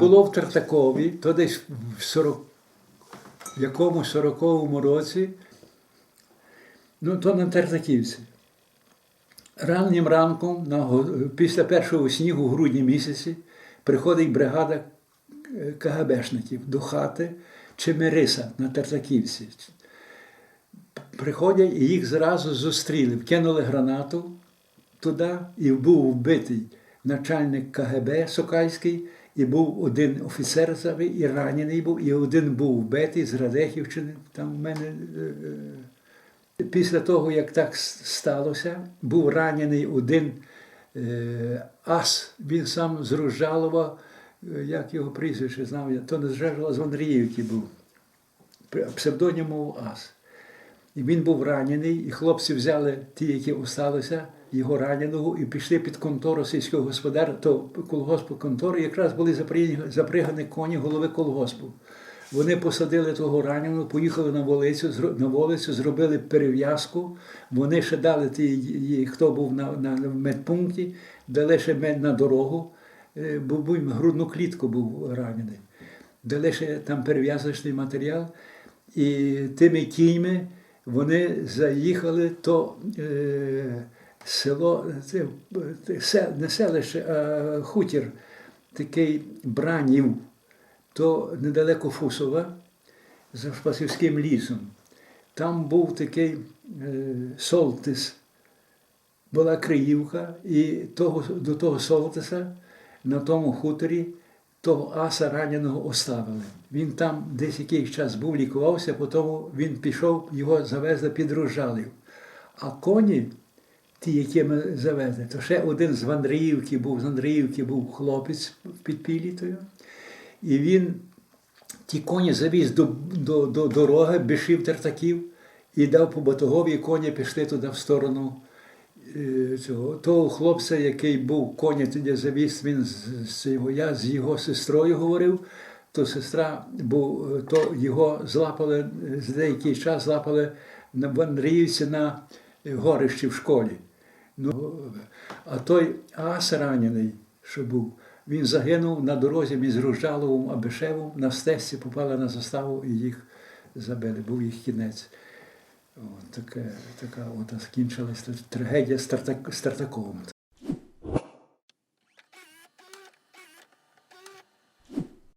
було в Тартакові, то десь в 40, в якому 40-му році, ну то на Тартаківці. Раннім ранком, на, після першого снігу в грудні місяці, приходить бригада е, КГБшників до хати Чемериса на Тартаківці. Приходять і їх зразу зустріли, вкинули гранату туди, і був вбитий начальник КГБ Сокальський, і був один офіцер і ранений був, і один був вбитий з Радехівщини. Там в мене е, е, після того, як так сталося, був ранений один е, ас, він сам з Ружалова, як його прізвище знав, я, то не з Ружалова, з Андріївки був. Псевдонім був ас. І він був ранений, і хлопці взяли ті, які осталися, його раненого, і пішли під контору сільського господара, то колгоспу контори якраз були запрягані коні голови колгоспу. Вони посадили того раненого, поїхали на вулицю, на вулицю, зробили перев'язку. Вони ще дали ті, хто був на, на медпункті, дали ще мед на дорогу, е, бо був грудну клітку був ранений. Дали ще там перев'язочний матеріал. І тими кіньми вони заїхали то е, село, це, е, не селище, а хутір, такий бранів, то недалеко Фусова, за Шпасівським лісом. Там був такий е, Солтис, була Криївка, і того, до того Солтиса на тому хуторі того аса раненого оставили. Він там десь якийсь час був, лікувався, потім він пішов, його завезли під Ружалів. А коні, ті, які ми завезли, то ще один з Андріївки був, з Андріївки був хлопець під Пілітою. І він ті коні завіз до, до, до дороги, бішив тертаків і дав по батогові, коні пішли туди в сторону цього. Того хлопця, який був коні тоді завіз, він з, його, я з його сестрою говорив, то сестра, був, е, то його злапали, е, за деякий час злапали в Андріївці на е, горищі в школі. Ну, а той ас ранений, що був, він загинув на дорозі між Ружаловим Абишевом, на стежці попали на заставу і їх забили, був їх кінець. От, таке, така от скінчилася трагедія з Тартак- з Тартаковим.